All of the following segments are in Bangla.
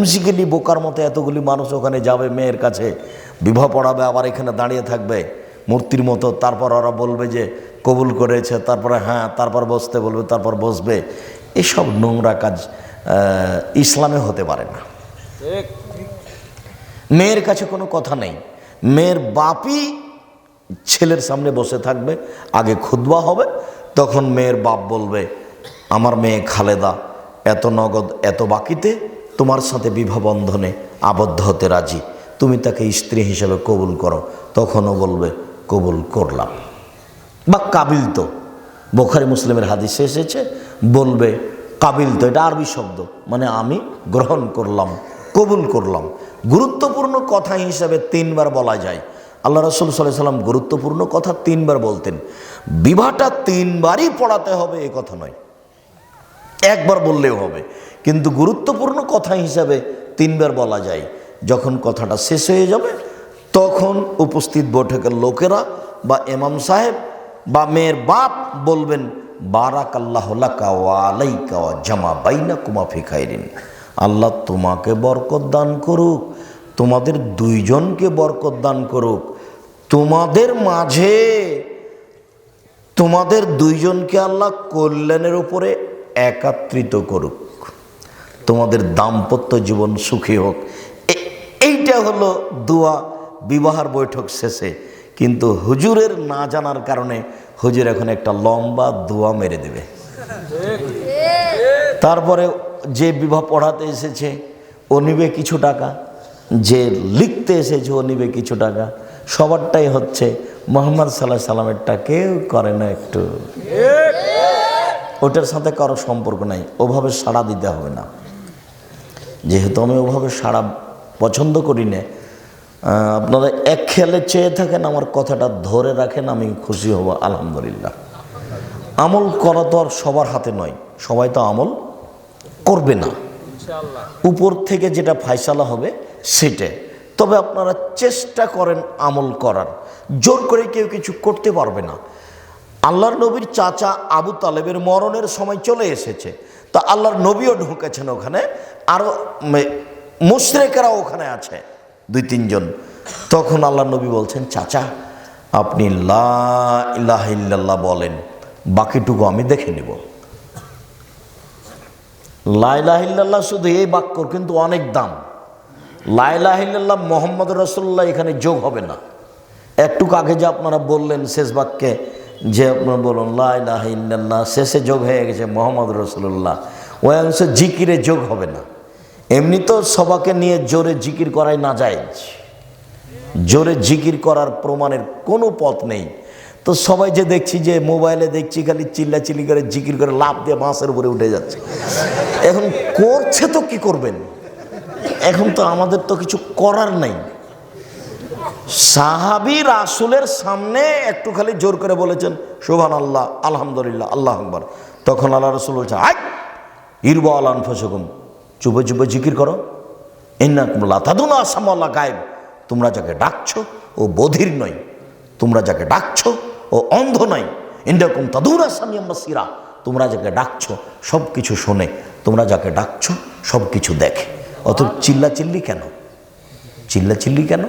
মুন্সিকেলি বোকার মতো এতগুলি মানুষ ওখানে যাবে মেয়ের কাছে। বিবাহ পড়াবে, আবার এখানে দাঁড়িয়ে থাকবে। মূর্তির মতো, তারপর ওরা বলবে যে, কবুল করেছে। তারপরে হ্যাঁ। তারপর বসতে বলবে, তারপর বসবে। এসব নোংরা কাজ ইসলামে হতে পারে না। মেয়ের কাছে কোনো কথা নেই। মেয়ের বাপই ছেলের সামনে বসে থাকবে, আগে খুদবা হবে, তখন মেয়ের বাপ বলবে, আমার মেয়ে খালেদা, এত নগদ, এত বাকিতে তোমার সাথে বিবাহ বন্ধনে আবদ্ধ হতে রাজি। তুমি তাকে স্ত্রী হিসেবে কবুল করো। তখনও বলবে, কবুল করলাম। বা কাবিল তো। বোখারি মুসলিমের হাদিসে এসেছে, বলবে, কাবিল তো। এটা আরবি শব্দ। মানে আমি গ্রহণ করলাম, কবুল করলাম। গুরুত্বপূর্ণ কথা হিসাবে তিনবার বলা যায়। আল্লাহ রসুল সাল্লাহ সাল্লাম গুরুত্বপূর্ণ কথা তিনবার বলতেন। বিবাহটা তিনবারই পড়াতে হবে এ কথা নয়। একবার বললেও হবে। কিন্তু গুরুত্বপূর্ণ কথা হিসাবে তিনবার বলা যায়। যখন কথাটা শেষ হয়ে যাবে, তখন উপস্থিত বৈঠকের লোকেরা বা এমাম সাহেব বা মেয়ের বাপ বলবেন বারাক আল্লাহ জামা বাইনা কুমা ফিখাইরিন আল্লাহ তোমাকে বরকত দান করুক, তোমাদের দুইজনকে বরকত দান করুক। তোমাদের মাঝে, তোমাদের দুইজনকে আল্লাহ কল্যাণের উপরে একাত্রিত করুক। তোমাদের দাম্পত্য জীবন সুখী হোক। এইটা হলো দোয়া, বিবাহের বৈঠক শেষে। কিন্তু হুজুরের না জানার কারণে হুজুর এখন একটা লম্বা দোয়া মেরে দেবে। তারপরে যে বিবাহ পড়াতে এসেছে, ও নিবে কিছু টাকা। যে লিখতে এসেছে, ও নিবে কিছু টাকা। সবারটাই হচ্ছে, মোহাম্মদ সাল্লাহ সাল্লামেরটা কেউ করে না একটু। ওটার সাথে কারও সম্পর্ক নাই। ওভাবে সাড়া দিতে হবে না। যেহেতু আমি ওভাবে সারা পছন্দ করি না আপনারা এক খেয়ালে চেয়ে থাকেন আমার কথাটা ধরে রাখেন আমি খুশি হব আলহামদুলিল্লাহ। আমল করা তো আর সবার হাতে নয় সবাই তো আমল করবে না। উপর থেকে যেটা ফাইসালা হবে সেটা তবে আপনারা চেষ্টা করেন আমল করার জোর করে কেউ কিছু করতে পারবে না। আল্লাহর নবীর চাচা আবু তালেবের মরণের সময় চলে এসেছে। তা আল্লাহর নবীও ঢুকেছেন ওখানে আরও মুশরেকেরা ওখানে আছে, দুই তিনজন। তখন আল্লাহ নবী বলছেন, চাচা, আপনি লা ইলাহা বলেন, বাকিটুকু আমি দেখে নেব। লাইলাহিল্লাহ শুধু এই বাক্যর কিন্তু অনেক দাম। লাইলাহিল্লাহ মোহাম্মদ রসুল্লাহ এখানে যোগ হবে না। একটুকু আগে যে আপনারা বললেন শেষ বাক্যে যে আপনার বলুন লাইলাহিল্লাহ শেষে যোগ হয়ে গেছে মোহাম্মদ রসুল্লাহ ওই অংশ জিকিরে যোগ হবে না। এমনি তো সবাকে নিয়ে জোরে জিকির করাই না যায় জোরে জিকির করার প্রমাণের কোনো পথ নেই। তো সবাই যে দেখছি যে মোবাইলে দেখছি খালি চিল্লা চিল্লি করে জিকির করে লাভ দিয়ে বাঁশের উপরে উঠে যাচ্ছে। এখন করছে তো কি করবেন? এখন তো আমাদের তো কিছু করার নেই। সাহাবি রাসুলের সামনে একটু খালি জোর করে বলেছেন শোভান আল্লাহ আলহামদুলিল্লাহ, আল্লাহ আকবর। তখন আল্লাহ রসুল বলছে, আই, ইরবা আলান ফসকুম চুপে চুপে জিকির করো। ইন্নাকুমুল্লাহ তাদুনা আসামাল্লাহ গায়েব। তোমরা যাকে ডাকছো, ও বধির নয় তোমরা যাকে ডাকছো, ও অন্ধ নয় ইন্দাকুম তাদুর আসামি আমরা সিরা তোমরা যাকে ডাকছো সব কিছু শোনে। তোমরা যাকে ডাকছ সব কিছু দেখে। অত চিল্লা চিল্লি কেন? চিল্লা চিল্লি কেন?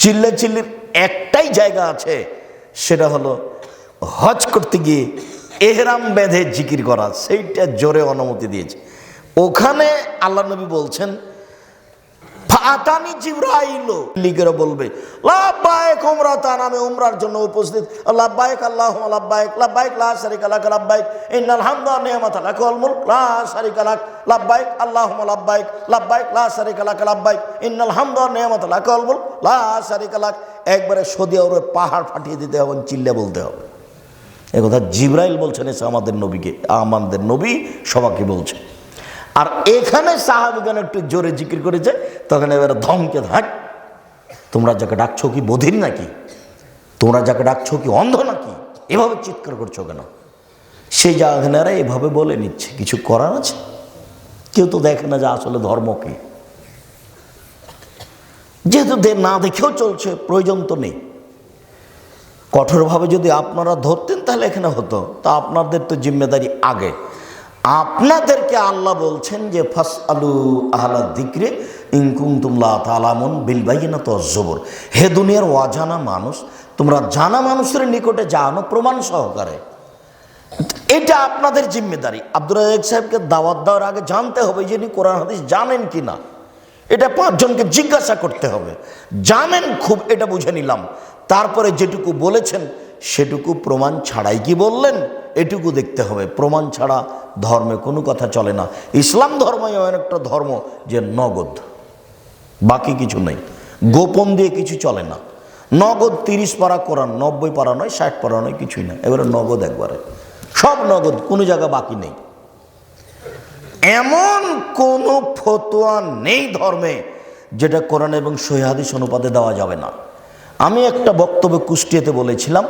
চিল্লা চিল্লির একটাই জায়গা আছে, সেটা হলো হজ করতে গিয়ে এহরাম বেঁধে জিকির করা, সেইটা জোরে অনুমতি দিয়েছে। ওখানে আল্লাহ নবী বলছেন ফাতানি জিব্রাইল। লিগের বলবে লাব্বাইক উমরাতান আমি উমরার জন্য উপস্থিত। লাব্বাইক আল্লাহুম্মা লাব্বাইক লাব্বাইক লা শারিকা লাক লাব্বাইক ইন্নাল হামদা ওয়া নি'মাতা লাক ওয়াল মুলক, লা শারিকা লাক লাব্বাইক আল্লাহুম্মা লাব্বাইক লাব্বাইক লা শারিকা লাক লাব্বাইক ইন্নাল হামদা ওয়া নি'মাতা লাক ওয়াল মুলক, লা শারিকা লাক। একবারে সৌদি আরবে পাহাড় ফাটিয়ে দিতে হবে, চিল্লে বলতে হবে। এ কথা জিব্রাইল বলছেন, এসে আমাদের নবীকে, আমাদের নবী সবাইকে বলছে আর এখানে সাহাবিগান একটু জোরে জিকির করেছে, তখন এবারে ধমকে থাক তোমরা যাকে ডাকছো কি বধির নাকি? তোমরা যাকে ডাকছো কি অন্ধ নাকি? এভাবে চিৎকার করছ কেন? সেই জাহানেরা এভাবে বলে নিচ্ছে, কিছু করার আছে? কেউ তো দেখে না যে আসলে ধর্ম কি। যেহেতু না দেখেও চলছে, প্রয়োজন তো নেই। কঠোরভাবে যদি আপনারা ধরতেন, তাহলে এখানে হতো। তা আপনাদের তো জিম্মেদারি আগে। আপনাদেরকে আল্লাহ বলছেন যে ফাস আলু আহলা দিক্রে ইনকুম তুমলা তালামুন বিলবাইনা তো জবর হে দুনিয়ার অজানা মানুষ, তোমরা জানা মানুষের নিকটে জানো প্রমাণ সহকারে। এটা আপনাদের জিম্মেদারি। আব্দুল রাজাক সাহেবকে দাওয়াত দেওয়ার আগে জানতে হবে যে ইনি কোরআন হাদিস জানেন কি না এটা পাঁচজনকে জিজ্ঞাসা করতে হবে। জানেন খুব, এটা বুঝে নিলাম। তারপরে যেটুকু বলেছেন, সেটুকু প্রমাণ ছাড়াই কি বললেন? এটুকু দেখতে হবে। প্রমাণ ছাড়া ধর্মে কোনো কথা চলে না। ইসলাম ধর্মই এমন একটা ধর্ম যে নগদ। বাকি কিছু নেই। গোপন দিয়ে কিছু চলে না। নগদ তিরিশ পারা কোরআন, নব্বই পারা নয়, ষাট পারা নয়, কিছুই না। এবারে নগদ একবারে। সব নগদ, কোনো জায়গা বাকি নেই। এমন কোনো ফতোয়া নেই ধর্মে যেটা কোরআন এবং সহিহাদিস অনুপাতে দেওয়া যাবে না। আমি একটা বক্তব্য কুষ্টিয়াতে বলেছিলাম।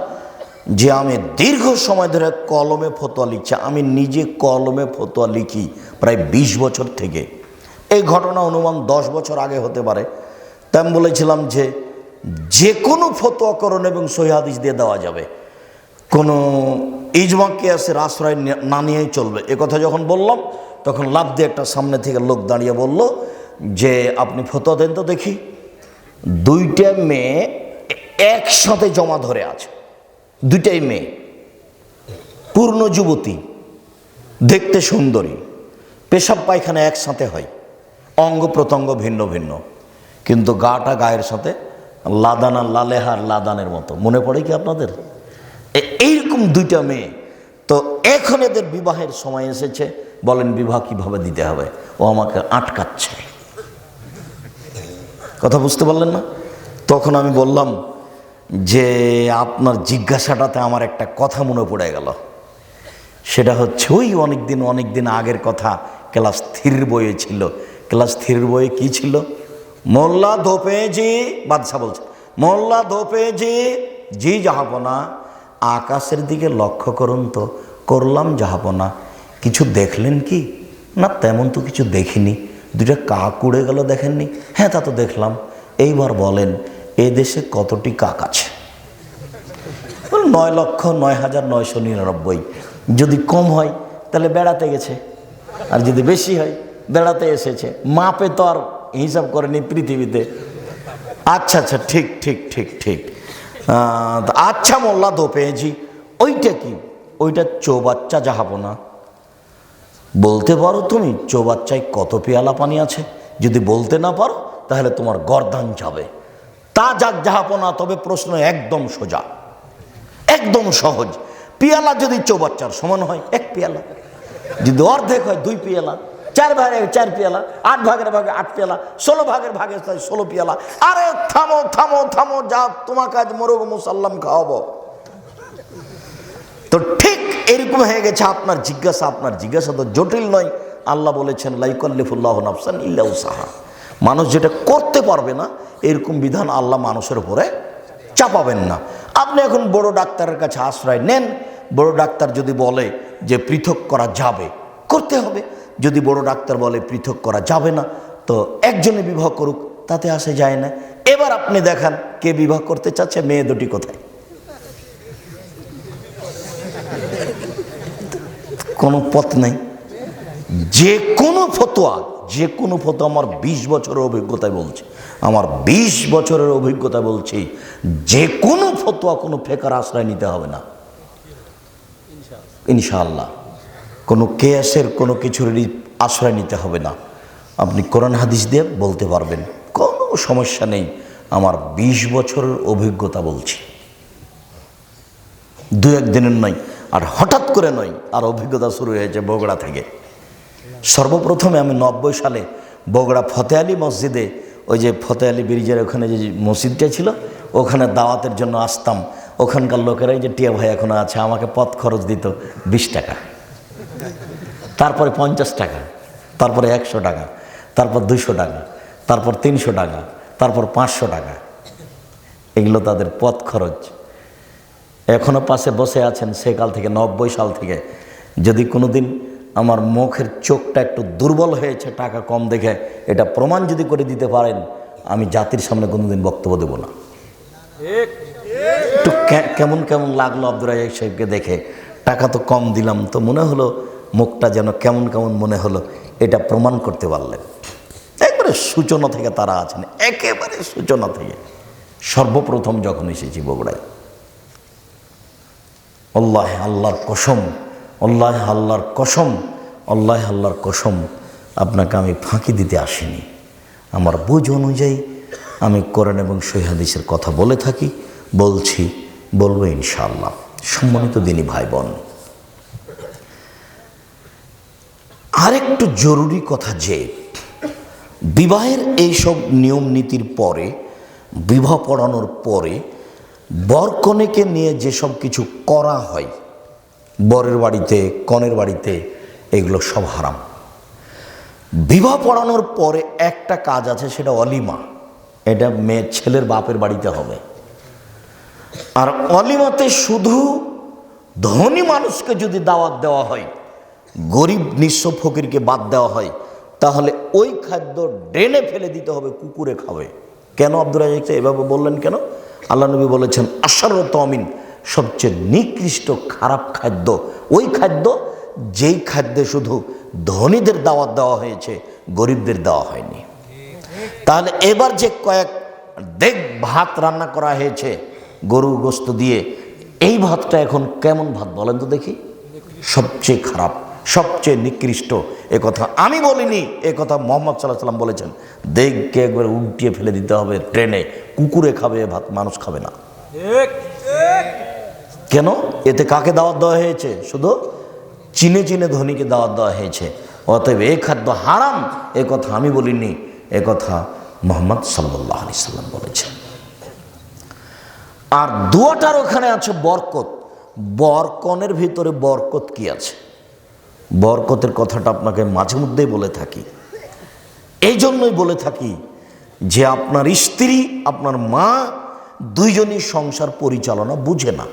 যে আমি দীর্ঘ সময় ধরে কলমে ফতোয়া লিখছি, আমি নিজে কলমে ফতোয়া লিখি প্রায় ২০ বছর থেকে। এই ঘটনা অনুমান দশ বছর আগে হতে পারে। তাই বলেছিলাম যে যে কোনো ফতোয়াকরণ এবং সহিহাদিস দিয়ে দেওয়া যাবে। কোনো ইজমা কেয়াসের আশ্রয় না নিয়েই চলবে। এ কথা যখন বললাম, তখন লাভ দিয়ে একটা সামনে থেকে লোক দাঁড়িয়ে বলল যে, আপনি ফতোয়া দেন তো দেখি। দুইটা মেয়ে একসাথে জমা ধরে আছে। দুইটাই মেয়ে। পূর্ণ যুবতী, দেখতে সুন্দরী, পেশাব পায়খানা একসাথে হয়, অঙ্গ প্রত্যঙ্গ ভিন্ন ভিন্ন। কিন্তু গাটা গায়ের সাথে লাদানা লালেহার লাদানের মতো। মনে পড়ে কি আপনাদের? এইরকম দুইটা মেয়ে। তো এখন এদের বিবাহের সময় এসেছে। বলেন, বিবাহ কীভাবে দিতে হবে? ও আমাকে আটকাচ্ছে। কথা বুঝতে পারলেন না? তখন আমি বললাম যে আপনার জিজ্ঞাসাটাতে আমার একটা কথা মনে পড়ে গেল। সেটা হচ্ছে, ওই অনেক দিন অনেক দিন আগের কথা, ক্লাস থ্রির বইয়ে ছিল। ক্লাস থ্রির বইয়ে কি ছিল? মোল্লা ধোপে ধোপেজি বাদশাহ বলছে, মোল্লা ধোপেজি জি যাহাপনা আকাশের দিকে লক্ষ্য করুন তো, করলাম যাহাপনা কিছু দেখলেন কি? না, তেমন তো কিছু দেখিনি। দুটা কাক উড়ে গেল দেখেননি? হ্যাঁ তা তো দেখলাম। এইবার বলেন এ দেশে কতটি কাক আছে? নয় লক্ষ নয় হাজার নয়শো নিরানব্বই। যদি কম হয়, তাহলে বেড়াতে গেছে। আর যদি বেশি হয়, বেড়াতে এসেছে। মাপে তো আর হিসাব করেনি পৃথিবীতে। আচ্ছা আচ্ছা ঠিক ঠিক ঠিক ঠিক। আচ্ছা মোল্লা দো পেয়েছি ওইটা কি? ওইটা চৌবাচ্চা যাহাবো না বলতে পারো তুমি, চৌবাচ্চায় কত পেয়ালা পানি আছে? যদি বলতে না পারো, তাহলে তোমার গরদান যাবে। তা যাক যাহাপনা তবে প্রশ্ন একদম সোজা। একদম সহজ। পিয়ালা যদি চৌবাচ্চার সমান হয়, এক পিয়ালা। যদি অর্ধেক হয়, দুই পিয়ালা। চার ভাগে চার পেয়ালা, আট ভাগের ভাগে আট পেয়ালা, ষোলো ভাগের ভাগে ষোলো পেয়ালা। আরে থামো থামো থামো, যা তোমাকে আজ মোরগ মুসাল্লাম খাওয়াবো। তো ঠিক এরকম হয়ে গেছে আপনার জিজ্ঞাসা। আপনার জিজ্ঞাসা তো জটিল নয়। আল্লাহ বলেছেন, লাইকল্লিফুল্লাহ নাফসান ইল্লাউ সাহা মানুষ যেটা করতে পারবে না, এরকম বিধান আল্লাহ মানুষের উপরে চাপাবেন না। আপনি এখন বড় ডাক্তারের কাছে আশ্রয় নেন, বড় ডাক্তার যদি বলে যে পৃথক করা যাবে, করতে হবে। যদি বড় ডাক্তার বলে পৃথক করা যাবে না, তো একজনে বিবাহ করুক, তাতে আসে যায় না। এবার আপনি দেখান, কে বিবাহ করতে চাচ্ছে, মেয়ে দুটি কোথায়? কোনো পথ নেই। যে কোনো ফতোয়া যে কোনো ফতোয়া আমার বিশ বছরের অভিজ্ঞতায় বলছে। আমার বিশ বছরের অভিজ্ঞতা বলছি যে কোনো ফতোয়া কোনো ফেকার আশ্রয় নিতে হবে না। ইনশাআল্লাহ। কোনো কেয়াসের কোনো কিছুরই আশ্রয় নিতে হবে না। আপনি কোরআন হাদিস দিয়ে বলতে পারবেন, কোনো সমস্যা নেই। আমার বিশ বছরের অভিজ্ঞতা বলছি। দু একদিনের নয়, আর হঠাৎ করে নয়, আর অভিজ্ঞতা শুরু হয়েছে বগুড়া থেকে। সর্বপ্রথমে আমি নব্বই সালে বগুড়া ফতে আলী মসজিদে, ওই যে ফতে আলী ব্রিজের ওখানে যে মসজিদটা ছিল, ওখানে দাওয়াতের জন্য আসতাম। ওখানকার লোকেরাই যে টিয়া ভাই এখনও আছে, আমাকে পথ খরচ দিত বিশ টাকা। তারপরে পঞ্চাশ টাকা, তারপরে একশো টাকা, তারপর দুশো টাকা, তারপর তিনশো টাকা, তারপর পাঁচশো টাকা। এগুলো তাদের পথ খরচ। এখনও পাশে বসে আছেন সেকাল থেকে, নব্বই সাল থেকে। যদি কোনো দিন আমার মুখের চোখটা একটু দুর্বল হয়েছে, টাকা কম দেখে। এটা প্রমাণ যদি করে দিতে পারেন, আমি জাতির সামনে কোনোদিন বক্তব্য দেবো না। একটু কেমন কেমন লাগল আব্দুর রাজাক সাহেবকে দেখে? টাকা তো কম দিলাম, তো মনে হলো মুখটা যেন কেমন কেমন মনে হলো, এটা প্রমাণ করতে পারলেন। একবারে সূচনা থেকে তারা আছেন, একেবারে সূচনা থেকে। সর্বপ্রথম যখন এসেছি বগুড়ায়, আল্লাহ, আল্লাহর কসম আল্লাহ আল্লাহর কসম আল্লাহ আল্লাহর কসম, আপনাকে আমি ফাঁকি দিতে আসিনি। আমার বুঝ অনুযায়ী আমি কোরআন এবং সহিহাদিসের কথা বলে থাকি, বলছি, বলব ইনশাআল্লাহ। সম্মানিত দিনী ভাই বোন আরেকটু জরুরি কথা যে, বিবাহের এইসব নিয়ম নীতির পরে, বিবাহ পড়ানোর পরে, বরকনেকে নিয়ে যেসব কিছু করা হয় বরের বাড়িতে, কনের বাড়িতে এগুলো সব হারাম। বিবাহ পড়ানোর পরে একটা কাজ আছে, সেটা অলিমা। এটা মেয়ে ছেলের বাপের বাড়িতে হবে। আর অলিমাতে শুধু ধনী মানুষকে যদি দাওয়াত দেওয়া হয়, গরিব নিঃস্ব ফকিরকে বাদ দেওয়া হয়, তাহলে ওই খাদ্য ড্রেনে ফেলে দিতে হবে, কুকুরে খাবে। কেন আব্দুল রাজাক এভাবে বললেন কেন? আল্লাহ নবী বলেছেন, আশারত অমিন সবচেয়ে নিকৃষ্ট খারাপ খাদ্য। ওই খাদ্য, যেই খাদ্যে শুধু ধনীদের দাওয়াত দেওয়া হয়েছে, গরিবদের দেওয়া হয়নি। তাহলে এবার যে কয়েক দেখ ভাত রান্না করা হয়েছে, গরুর গোস্ত দিয়ে, এই ভাতটা এখন কেমন ভাত বলেন তো দেখি? সবচেয়ে খারাপ, সবচেয়ে নিকৃষ্ট এ কথা। আমি বলিনি, এ কথা মোহাম্মদ সাল্লাহ সাল্লাম বলেছেন। দেখকে একবার উল্টিয়ে ফেলে দিতে হবে ট্রেনে। কুকুরে খাবে, ভাত মানুষ খাবে না। কেন? এতে কাকে দাওয়াত দেওয়া হয়েছে? শুধু চিনে চিনে ধনীকে দাওয়াত দেওয়া হয়েছে। অতএব এ খাদ্য হারাম, এ কথা আমি বলিনি, এ কথা মোহাম্মদ সাল্লাহ আলি সাল্লাম বলেছেন। আর দুয়াটার ওখানে আছে বরকত। বরকনের ভিতরে বরকত কি আছে? বরকতের কথাটা আপনাকে মাঝে মধ্যেই বলে থাকি। এই জন্যই বলে থাকি যে আপনার স্ত্রী, আপনার মা দুইজনই সংসার পরিচালনা বুঝে না।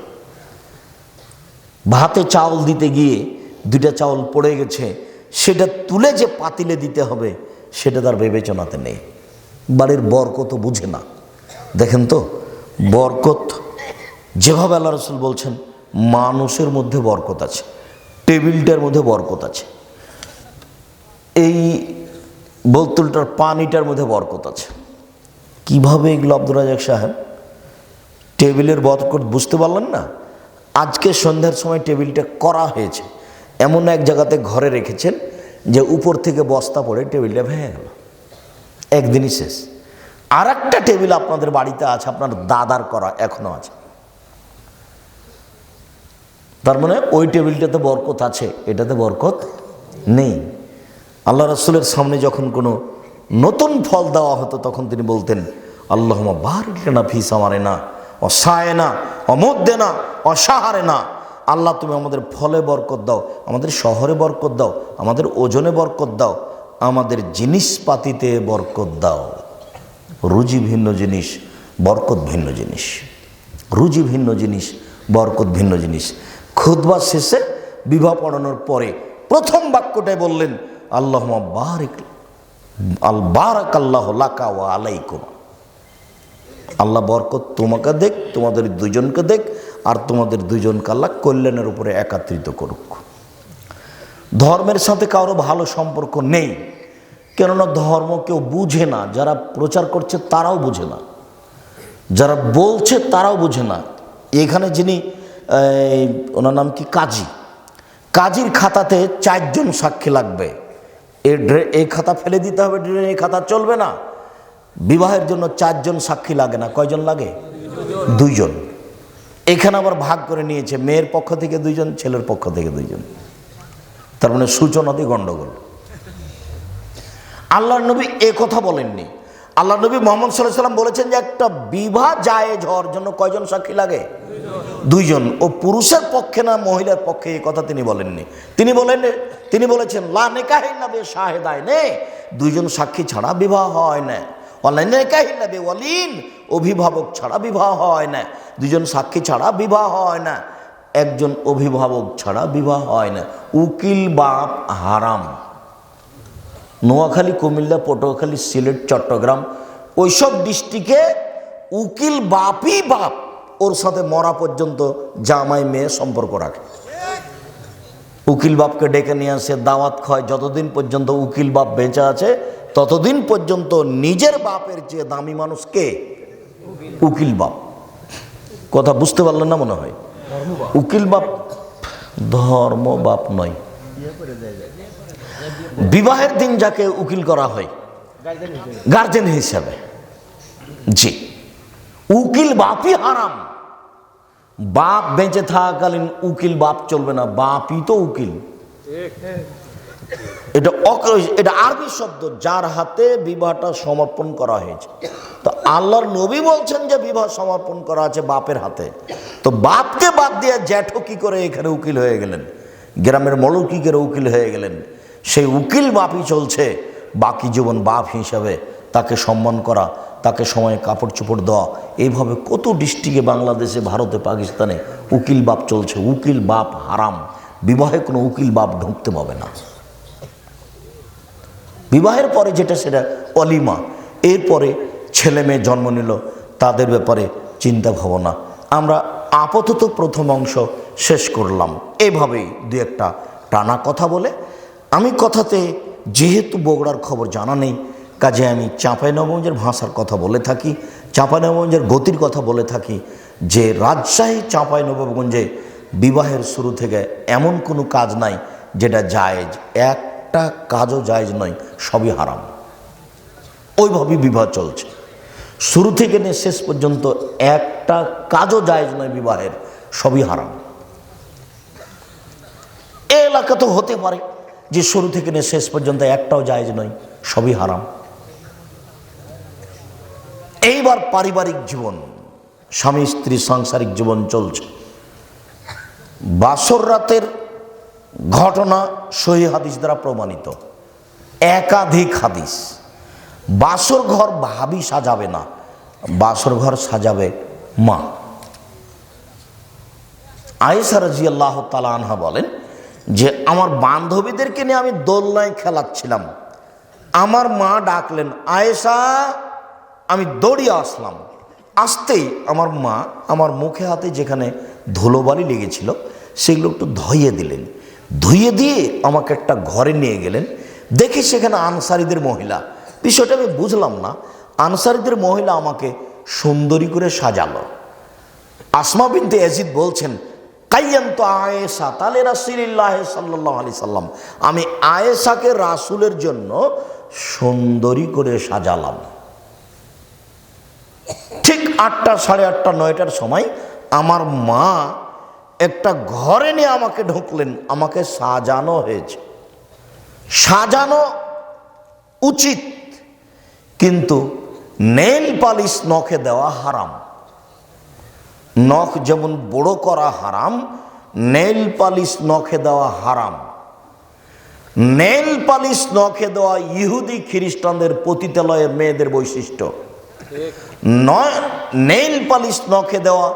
ভাতে চাউল দিতে গিয়ে দুইটা চাউল পড়ে গেছে, সেটা তুলে যে পাতিলে দিতে হবে, সেটা তার বিবেচনাতে নেই। বাড়ির বরকত বুঝে না। দেখেন তো, বরকত, যেভাবে আল্লাহ রসুল বলছেন, মানুষের মধ্যে বরকত আছে, টেবিলটার মধ্যে বরকত আছে। এই বোতলটার পানিটার মধ্যে বরকত আছে। কীভাবে এগুলো আব্দুল রাজাক সাহেব? টেবিলের বরকত বুঝতে পারলেন না? আজকে সন্ধ্যার সময় টেবিলটা করা হয়েছে। এমন এক জায়গাতে ঘরে রেখেছেন যে উপর থেকে বস্তা পড়ে টেবিলটা ভেঙে গেল। একদিনই শেষ। আর একটা টেবিল আপনাদের বাড়িতে আছে, আপনার দাদার করা এখনও আছে। তার মানে ওই টেবিলটাতে বরকত আছে, এটাতে বরকত নেই। আল্লাহ রসুলের সামনে যখন কোনো নতুন ফল দেওয়া হতো, তখন তিনি বলতেন আল্লাহ বারিকে না ফিস আমারে না অসায় না অমধ্যে না অসাহারে না আল্লাহ, তুমি আমাদের ফলে বরকত দাও, আমাদের শহরে বরকত দাও, আমাদের ওজনে বরকত দাও, আমাদের জিনিসপাতিতে বরকত দাও। রুজি ভিন্ন জিনিস, বরকত ভিন্ন জিনিস। রুজি ভিন্ন জিনিস, বরকত ভিন্ন জিনিস। খুদবা শেষে বিবাহ পড়ানোর পরে প্রথম বাক্যটাই বললেন আল্লাহ বারিক আল বারাক আল্লাহ লাকা ওয়া আলাইকুম। আল্লাহ বরকত তোমাকে দেখ, তোমাদের দুজনকে দেখ, আর তোমাদের দুজনকে আল্লাহ কল্যাণের উপরে একাত্রিত করুক। ধর্মের সাথে কারও ভালো সম্পর্ক নেই, কেননা ধর্ম কেউ বুঝে না, যারা প্রচার করছে তারাও বুঝে না। যারা বলছে তারাও বুঝে না। এখানে যিনি ওনার নাম কি? কাজী। কাজীর খাতাতে চারজন সাক্ষী লাগবে। ড্রে এই খাতা ফেলে দিতে হবে, ড্রেনে এই খাতা চলবে না। বিবাহের জন্য চারজন সাক্ষী লাগে না? কয়জন লাগে? দুইজন। এখানে আবার ভাগ করে নিয়েছে, মেয়ের পক্ষ থেকে দুইজন, ছেলের পক্ষ থেকে দুইজন। তার মানে সূচনাতে গণ্ডগোল আল্লাহ নবী এ কথা বলেননি। আল্লাহ নবী মোহাম্মদ সাল্লাহ সাল্লাম বলেছেন যে একটা বিবাহ যায় হওয়ার জন্য কয়জন সাক্ষী লাগে? দুইজন। ও পুরুষের পক্ষে না মহিলার পক্ষে এই কথা তিনি বলেননি। তিনি বলেন, তিনি বলেছেন, লা নেকাহিন না বে শাহেদায় নে দুইজন সাক্ষী ছাড়া বিবাহ হয় না। অনলাইন নেকাহিন না বে ওয়ালিন অভিভাবক ছাড়া বিবাহ হয় না। দুজন সাক্ষী ছাড়া বিবাহ হয় না। একজন অভিভাবক ছাড়া বিবাহ হয় না। উকিল বাপ হারাম। নোয়াখালী, কুমিল্লা, পটুয়াখালী, সিলেট, চট্টগ্রাম, ওইসব ডিস্ট্রিক্টে উকিল বাপই বাপ। ওর সাথে মরা পর্যন্ত জামাই মেয়ে সম্পর্ক রাখে। উকিল বাপকে ডেকে নিয়ে আসে, দাওয়াত খায়। যতদিন পর্যন্ত উকিল বাপ বেঁচে আছে ততদিন পর্যন্ত নিজের বাপের চেয়ে দামি মানুষ কে? উকিল বাপ। কথা বুঝতে পারলেন না মনে হয়? উকিল বাপ ধর্ম বাপ নয়। বিবাহের দিন যাকে উকিল করা হয়, গার্জেন হিসাবে। জি। উকিল বাপই হারাম। বাপ বেঁচে থাকাকালীন উকিল বাপ চলবে না, বাপই তো উকিল। এটা এটা আরবি শব্দ, যার হাতে বিবাহটা সমর্পণ করা হয়েছে। তো আল্লাহর নবী বলছেন যে বিবাহ সমর্পণ করা আছে বাপের হাতে। তো বাপকে বাদ দিয়ে জ্যাঠো কি করে এখানে উকিল হয়ে গেলেন? গ্রামের মলু কি করে উকিল হয়ে গেলেন। সেই উকিল বাপই চলছে। বাকি জীবন বাপ হিসাবে তাকে সম্মান করা, তাকে সময়ে কাপড় চোপড় দেওয়া। এইভাবে কত ডিস্ট্রিক্টে বাংলাদেশে, ভারতে, পাকিস্তানে উকিল বাপ চলছে। উকিল বাপ হারাম। বিবাহে কোনো উকিল বাপ ঢুকতে পাবে না। বিবাহের পরে যেটা সেটা অলিমা। এরপরে ছেলে মেয়ে জন্ম নিল, তাদের ব্যাপারে চিন্তা ভাবনা। আমরা আপাতত প্রথম অংশ শেষ করলাম। এভাবেই দু একটা টানা কথা বলে। আমি কথাতে যেহেতু বগুড়ার খবর জানা নেই, কাজে আমি চাঁপাইনবাবগঞ্জের ভাষার কথা বলে থাকি, চাঁপাইনবাবগঞ্জের গতির কথা বলে থাকি যে রাজশাহী চাঁপাইনবাবগঞ্জে বিবাহের শুরু থেকে এমন কোনো কাজ নাই যেটা জায়েজ। একটা কাজও জায়েজ নয়, সবই হারাম। ওইভাবেই বিবাহ চলছে। শুরু থেকে নিয়ে শেষ পর্যন্ত একটা কাজও জায়েজ নয় বিবাহের, সবই হারাম। এ এলাকা তো হতে পারে যে শুরু থেকে নিয়ে শেষ পর্যন্ত একটাও জায়েজ নয়, সবই হারাম। এইবার পারিবারিক জীবন স্বামী স্ত্রী সাংসারিক জীবন চলছে। বাসর রাতের ঘটনা সহি হাদিস দ্বারা প্রমাণিত। একাধিক হাদিস। বাসর ঘর ভাবি সাজাবে না। বাসর ঘর সাজাবে মা। আয়েসা রাজি আল্লাহ তালা আনহা বলেন যে, আমার বান্ধবীদেরকে নিয়ে আমি দোলনায় খেলাচ্ছিলাম। আমার মা ডাকলেন, আয়েশা, আমি দৌড়িয়ে আসলাম। আসতেই আমার মা আমার মুখে হাতে যেখানে ধুলোবালি লেগেছিল, সেগুলো একটু ধুয়ে দিলেন। ধুয়ে দিয়ে আমাকে একটা ঘরে নিয়ে গেলেন। দেখি সেখানে আনসারিদের মহিলা। বিষয়টা আমি বুঝলাম না। আনসারিদের মহিলা আমাকে সুন্দরী করে সাজালো। আসমা বিনতে এজিদ বলছেন, কাইয়ান্ত আয়েশা, তালে রাসুলিল্লাহ সাল্লাহ আলি সাল্লাম। আমি আয়েশাকে রাসুলের জন্য সুন্দরী করে সাজালাম। ঠিক আটটা, সাড়ে আটটা, নয়টার সময় আমার মা একটা ঘরে নিয়ে আমাকে ঢুকলেন আমাকে সাজানো হয়েছে। সাজানো উচিত কিন্তু নেল পালিশ নখে দেওয়া হারাম। নখ যেমন বড় করা হারাম নেল পালিশ নখে দেওয়া হারাম। নেল পালিশ নখে দেওয়া ইহুদি খ্রিস্টানদের পতিতালয়ের মেয়েদের বৈশিষ্ট্য। নয় নেইল পালিশ নখে দেওয়া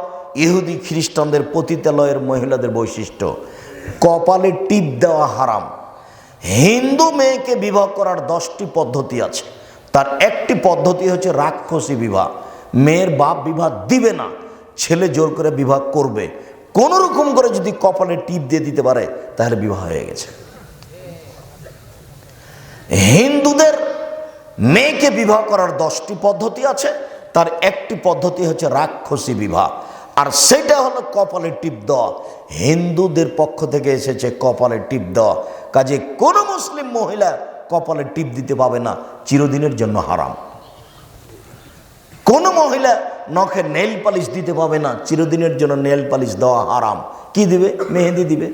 ইহুদি খ্রিস্টানদের পতিতালয়ের মহিলাদের বৈশিষ্ট্য, কপালে টিপ দেওয়া হারাম। হিন্দু মেয়েকে বিবাহ করার দশটি পদ্ধতি আছে। তার একটি পদ্ধতি হচ্ছে রাক্ষসী বিবাহ। মেয়ের বাপ বিবাহ দিবে না, ছেলে জোর করে বিবাহ করবে। কোনো রকম করে যদি কপালে টিপ দিয়ে দিতে পারে, তাহলে বিবাহ হয়ে গেছে। হিন্দুদের মেয়েকে বিবাহ করার দশটি পদ্ধতি আছে। তার একটি পদ্ধতি হচ্ছে রাক্ষসী বিবাহ। আর সেটা হলো কপালে টিপ দেওয়া। হিন্দুদের পক্ষ থেকে এসেছে কপালে টিপ দেওয়া। কাজে কোনো মুসলিম মহিলা কপালে টিপ দিতে পাবে না, চিরদিনের জন্য হারাম। কোনো মহিলা নখে নেল পালিশ দিতে পাবে না, চিরদিনের জন্য নেল পালিশ দেওয়া হারাম। কি দিবে? মেহেদি দিবে।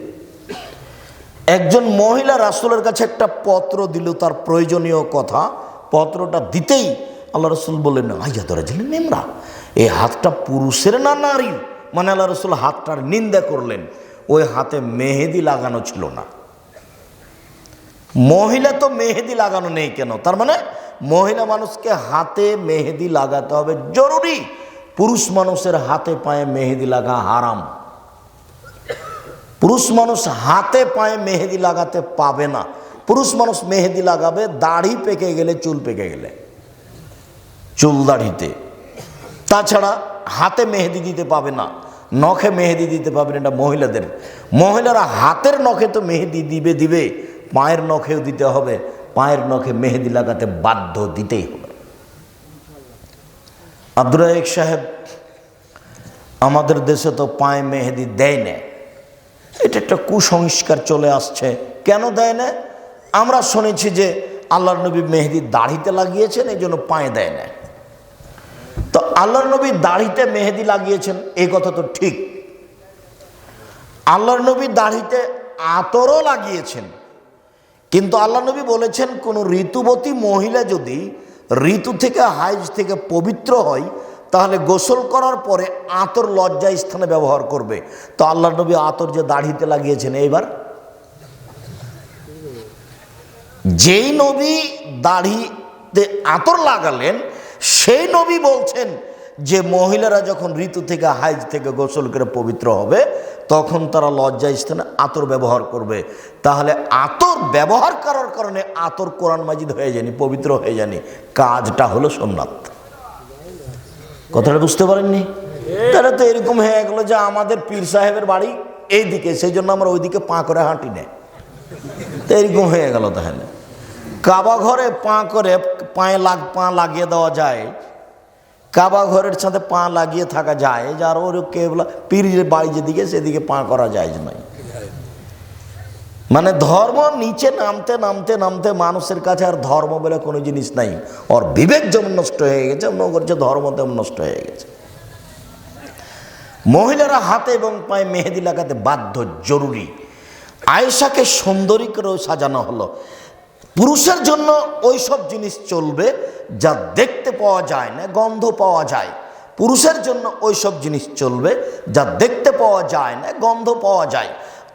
একজন মহিলা রাসুলের কাছে একটা পত্র দিল, তার প্রয়োজনীয় কথা। পত্রটা দিতেই আল্লাহ রসুল বললেন, আইয়া ধরে ছিলেন মেমরা এই হাতটা পুরুষের না নারীর? মানে আল্লাহ রসুল হাতটার নিন্দা করলেন। ওই হাতে মেহেদি লাগানো ছিল না। মহিলা তো মেহেদি লাগানো নেই কেন? তার মানে মহিলা মানুষকে হাতে মেহেদি লাগাতে হবে জরুরি। পুরুষ মানুষের হাতে পায়ে মেহেদি লাগা হারাম। পুরুষ মানুষ হাতে পায়ে মেহেদি লাগাতে পাবে না। পুরুষ মানুষ মেহেদি লাগাবে, দাড়ি পেকে গেলে, চুল পেকে গেলে। চুল দাড়িতে তাছাড়া হাতে মেহেদি দিতে পাবে না, নখে মেহেদি দিতে পাবে না এটা মহিলাদের। মহিলারা হাতের নখে তো মেহেদি দিবে দিবে, পায়ের নখেও দিতে হবে, পায়ের নখে মেহেদি লাগাতে বাধ্য দিতেই হবে। আব্দুর রাহিক সাহেব, আমাদের দেশে তো পায়ে মেহেদি দেয় না। এটা একটা কুসংস্কার চলে আসছে। কেন দেয় না? আমরা শুনেছি যে আল্লাহর নবী মেহেদি দাড়িতে লাগিয়েছেন এই জন্য পায়ে দেয় না। তো আল্লাহর নবী দাড়িতে মেহেদি লাগিয়েছেন, এই কথা তো ঠিক। আল্লাহর নবী দাড়িতে আতরও লাগিয়েছেন। কিন্তু আল্লাহ নবী বলেছেন, কোন ঋতুবতী মহিলা যদি ঋতু থেকে হাইজ থেকে পবিত্র হয়, তাহলে গোসল করার পরে আতর লজ্জা স্থানে ব্যবহার করবে। তো আল্লাহ নবী আতর যে দাড়িতে লাগিয়েছেন, এইবার? যেই নবী দাড়িতে আতর লাগালেন সেই নবী বলছেন যে মহিলারা যখন ঋতু থেকে হাইজ থেকে গোসল করে পবিত্র হবে, তখন তারা লজ্জা স্থানে আতর ব্যবহার করবে। তাহলে আতর ব্যবহার করার কারণে আতর কোরআন মাজিদ হয়ে যায়নি, পবিত্র হয়ে যায়নি। কাজটা হলো সোমনাথ। কথাটা বুঝতে পারেননি? তাহলে তো এরকম হয়ে গেলো যে আমাদের পীর সাহেবের বাড়ি এই দিকে সেই জন্য আমরা ওইদিকে পা করে হাঁটি নেয় তো এরকম হয়ে গেল তাহলে। কাবা ঘরে পা করে পায়ে লাগ, পা লাগিয়ে দেওয়া যায়। কাবা ঘরের সাথে পা লাগিয়ে থাকা যায় যার ওর কেবলা পীরের বাড়ি যেদিকে সেদিকে পা করা যায় নাই। মানে ধর্ম নিচে নামতে নামতে নামতে মানুষের কাছে আর ধর্ম বলে কোনো জিনিস নাই। ওর বিবেক যেমন নষ্ট হয়ে গেছে মনে করছে ধর্ম তেমন নষ্ট হয়ে গেছে। মহিলারা হাতে এবং পায়ে মেহেদি লাগাতে বাধ্য, জরুরি। আয়েশাকে সুন্দরী করেও সাজানো হলো। পুরুষের জন্য ওই সব জিনিস চলবে যা দেখতে পাওয়া যায় না, গন্ধ পাওয়া যায়। পুরুষের জন্য ওই সব জিনিস চলবে যা দেখতে পাওয়া যায় না, গন্ধ পাওয়া যায়।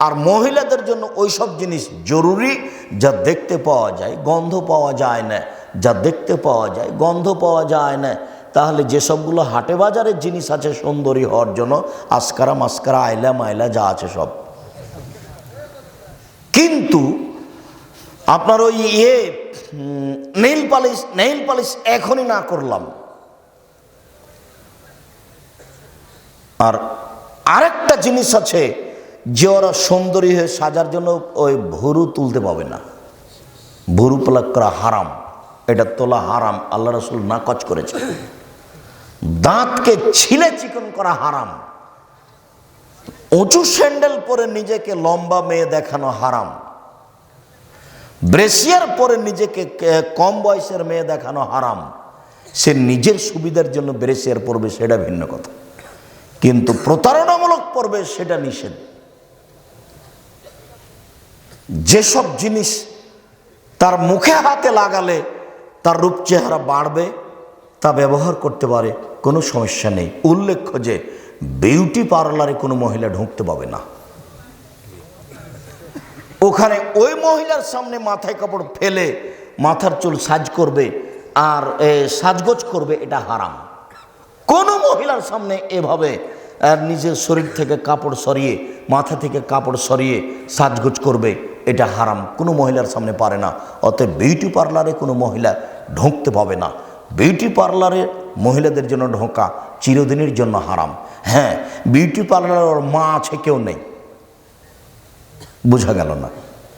আর মহিলাদের জন্য ওই সব জিনিস জরুরি যা দেখতে পাওয়া যায়, গন্ধ পাওয়া যায় না, যা দেখতে পাওয়া যায়, গন্ধ পাওয়া যায় না। তাহলে যেসবগুলো হাটে বাজারের জিনিস আছে সুন্দরী হওয়ার জন্য, আসকারা মাস্কারা আয়লা মাইলা যা আছে সব। কিন্তু আপনার ওই ইয়ে নেইল পালিশ নেইল পালিশ এখনই না করলাম। আর আরেকটা জিনিস আছে যে ওরা সুন্দরী হয়ে সাজার জন্য ওই ভুরু তুলতে পাবে না। ভুরু প্লাক করা হারাম। এটা তোলা হারাম। আল্লাহ রসুল নাকচ করেছে। দাঁতকে ছিলে চিকন করা হারাম। উঁচু স্যান্ডেল পরে নিজেকে লম্বা মেয়ে দেখানো হারাম। ব্রেসিয়ার পরে নিজেকে কম বয়সের মেয়ে দেখানো হারাম। সে নিজের সুবিধার জন্য ব্রেসিয়ার পরবে, সেটা ভিন্ন কথা। কিন্তু প্রতারণামূলক পর্বে, সেটা নিষেধ। যেসব জিনিস তার মুখে হাতে লাগালে তার রূপ চেহারা বাড়বে, তা ব্যবহার করতে পারে, কোনো সমস্যা নেই। উল্লেখ্য যে, বিউটি পার্লারে কোনো মহিলা ঢুকতে পাবে না। ওখানে ওই মহিলার সামনে মাথায় কাপড় ফেলে মাথার চুল সাজ করবে আর সাজগোজ করবে এটা হারাম। কোনো মহিলার সামনে এভাবে আহ, নিজের শরীর থেকে কাপড় সরিয়ে মাথা থেকে কাপড় সরিয়ে সাজগোজ করবে এটা হারাম। কোনো মহিলার সামনে পারে না। অতএব বিউটি পার্লারে কোনো মহিলা ঢুকতে পাবে না। বিউটি পার্লারে মহিলাদের জন্য ঢোকা চিরদিনের জন্য হারাম। হ্যাঁ বিউটি পার্লারের মা আছে কেউ নেই। বোঝা গেল না।